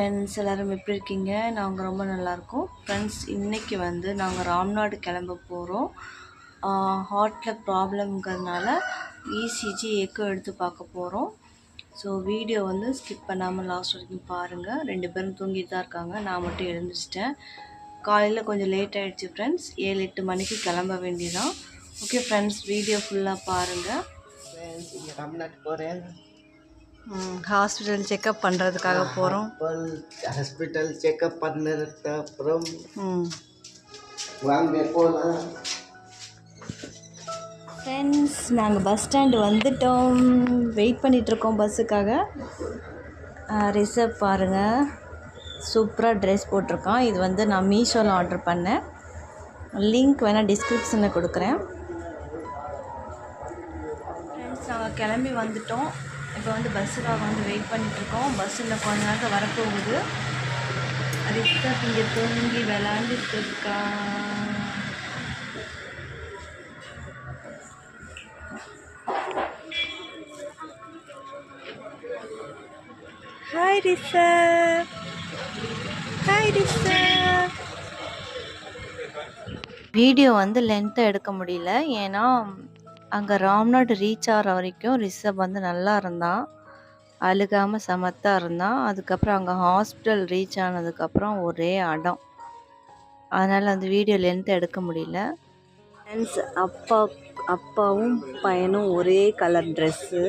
Friends எல்லோரும் எப்படி இருக்கீங்க? நாங்கள் ரொம்ப நல்லாயிருக்கோம் ஃப்ரெண்ட்ஸ் இன்றைக்கி வந்து நாங்கள் ராம்நாடு கிளம்ப போகிறோம் ஹார்ட்டில் ப்ராப்ளம்ங்கிறதுனால இசிஜி எக்கோ எடுத்து பார்க்க போகிறோம் ஸோ வீடியோ வந்து ஸ்கிப் பண்ணாமல் லாஸ்ட் வரைக்கும் பாருங்கள் ரெண்டு பேரும் தூங்கிட்டு தான் இருக்காங்க. நான் மட்டும் எழுந்திரிச்சிட்டேன். காலையில் கொஞ்சம் லேட் ஆகிடுச்சு ஃப்ரெண்ட்ஸ் ஏழு எட்டு மணிக்கு கிளம்ப வேண்டியதான் ஓகே ஃப்ரெண்ட்ஸ் வீடியோ ஃபுல்லாக பாருங்கள் ராம்நாட் போகிறேன் ஹாஸ்பிட்டல் செக்கப் பண்ணுறதுக்காக போகிறோம் ஹாஸ்பிட்டல் செக்அப் பண்ணதுக்கு அப்புறம் வாங்க போகலாம் ஃப்ரெண்ட்ஸ் நாங்கள் பஸ் ஸ்டாண்டு வந்துட்டோம். வெயிட் பண்ணிகிட்ருக்கோம் பஸ்ஸுக்காக ரிசர்வ் பாருங்கள் சூப்பராக ட்ரெஸ் போட்டிருக்கான். இது வந்து நான் மீஷோவில் ஆர்டர் பண்ணேன். லிங்க் வேணால் டிஸ்கிரிப்ஷனில் கொடுக்குறேன். ஃப்ரெண்ட்ஸ் நாங்கள் கிளம்பி வந்துட்டோம். இப்போ வந்து பஸ்ஸுக்காக வந்து வெயிட் பண்ணிகிட்ருக்கோம் பஸ்ஸில் கொஞ்ச நேரத்தில் வரப்போகுது. ரிக்ஷா இங்கே தூங்கி விளாண்டுட்டு இருக்கா hi Rishabh hi Rishabh video வந்து லென்த்தாக எடுக்க முடியல. ஏன்னா அங்கே ராம்நாடு ரீச் ஆகிற வரைக்கும் ரிஷப் வந்து நல்லா இருந்தான். அழுகாமல் சமத்தாக இருந்தான். அதுக்கப்புறம் அங்கே ஹாஸ்பிட்டல் ரீச் ஆனதுக்கப்புறம் ஒரே அடம். அதனால் அந்த வீடியோ லென்த் எடுக்க முடியல. ஃப்ரெண்ட்ஸ் அப்பா அப்பாவும் பையனும் ஒரே கலர் ட்ரெஸ்ஸு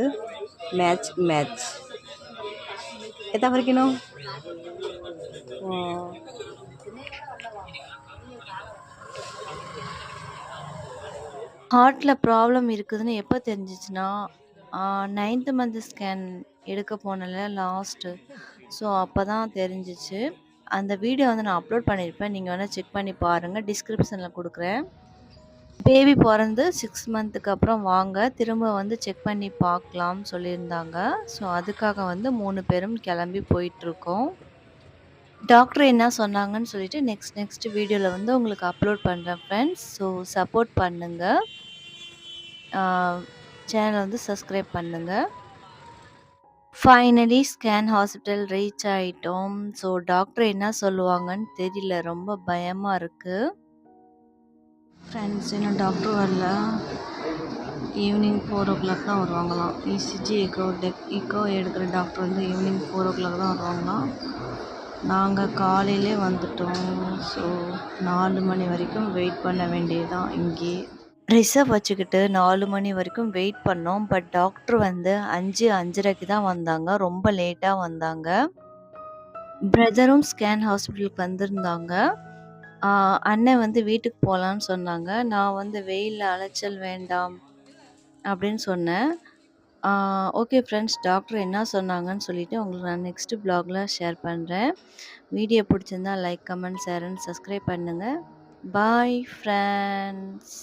மேட்ச் மேட்ச் எத்தா வரைக்கணும் ஹார்ட்டில் ப்ராப்ளம் இருக்குதுன்னு எப்போ தெரிஞ்சிச்சுன்னா நைன்த்து மந்த் ஸ்கேன் எடுக்க போனல லாஸ்ட்டு ஸோ அப்போ தான் தெரிஞ்சிச்சு. அந்த வீடியோ வந்து நான் அப்லோட் பண்ணியிருப்பேன் நீங்கள் வேணால் செக் பண்ணி பாருங்கள் டிஸ்கிரிப்ஷனில் கொடுக்குறேன். பேபி பிறந்து சிக்ஸ் மந்த்துக்கு அப்புறம் வாங்க. திரும்ப வந்து செக் பண்ணி பார்க்கலாம் சொல்லியிருந்தாங்க. ஸோ அதுக்காக வந்து மூணு பேரும் கிளம்பி போயிட்டுருக்கோம். டாக்டர் என்ன சொன்னாங்கன்னு சொல்லிட்டு நெக்ஸ்ட் நெக்ஸ்ட் வீடியோவில் வந்து உங்களுக்கு அப்லோட் பண்ணுறேன் ஃப்ரெண்ட்ஸ் ஸோ சப்போர்ட் பண்ணுங்கள் சேனலை வந்து சப்ஸ்கிரைப் பண்ணுங்கள் ஃபைனலி ஸ்கேன் ஹாஸ்பிட்டல் ரீச் ஆகிட்டோம் ஸோ டாக்டர் என்ன சொல்லுவாங்கன்னு தெரியல. ரொம்ப பயமாக இருக்குது ஃப்ரெண்ட்ஸ் இன்னும் டாக்டர் வரல. ஈவினிங் ஃபோர் ஓ கிளாக் தான் வருவாங்களாம். இசிஜி எக்கோ டெக் எக்கோ எடுக்கிற டாக்டர் வந்து ஈவினிங் ஃபோர் ஓ கிளாக் தான் வருவாங்களாம். நாங்கள் காலையிலே வந்துட்டோம். ஸோ நாலு மணி வரைக்கும் வெயிட் பண்ண வேண்டியதுதான் இங்கேயே ரிசர்வ் வச்சுக்கிட்டு நாலு மணி வரைக்கும் வெயிட் பண்ணோம். பட் டாக்டர் வந்து அஞ்சு அஞ்சரைக்கு தான் வந்தாங்க. ரொம்ப லேட்டாக வந்தாங்க. பிரதரும் ஸ்கேன் ஹாஸ்பிட்டலுக்கு வந்திருந்தாங்க. அண்ணன் வந்து வீட்டுக்கு போகலான்னு சொன்னாங்க. நான் வந்து வெயிலில் அலைச்சல் வேண்டாம் அப்படின்னு சொன்னேன். ஓகே ஃப்ரெண்ட்ஸ் டாக்டர் என்ன சொன்னாங்கன்னு சொல்லிட்டு உங்களுக்கு நான் நெக்ஸ்ட் ப்ளாகில் ஷேர் பண்ணுறேன் வீடியோ பிடிச்சிருந்தா like comment share and subscribe பண்ணுங்கள் பாய் ஃப்ரெண்ட்ஸ்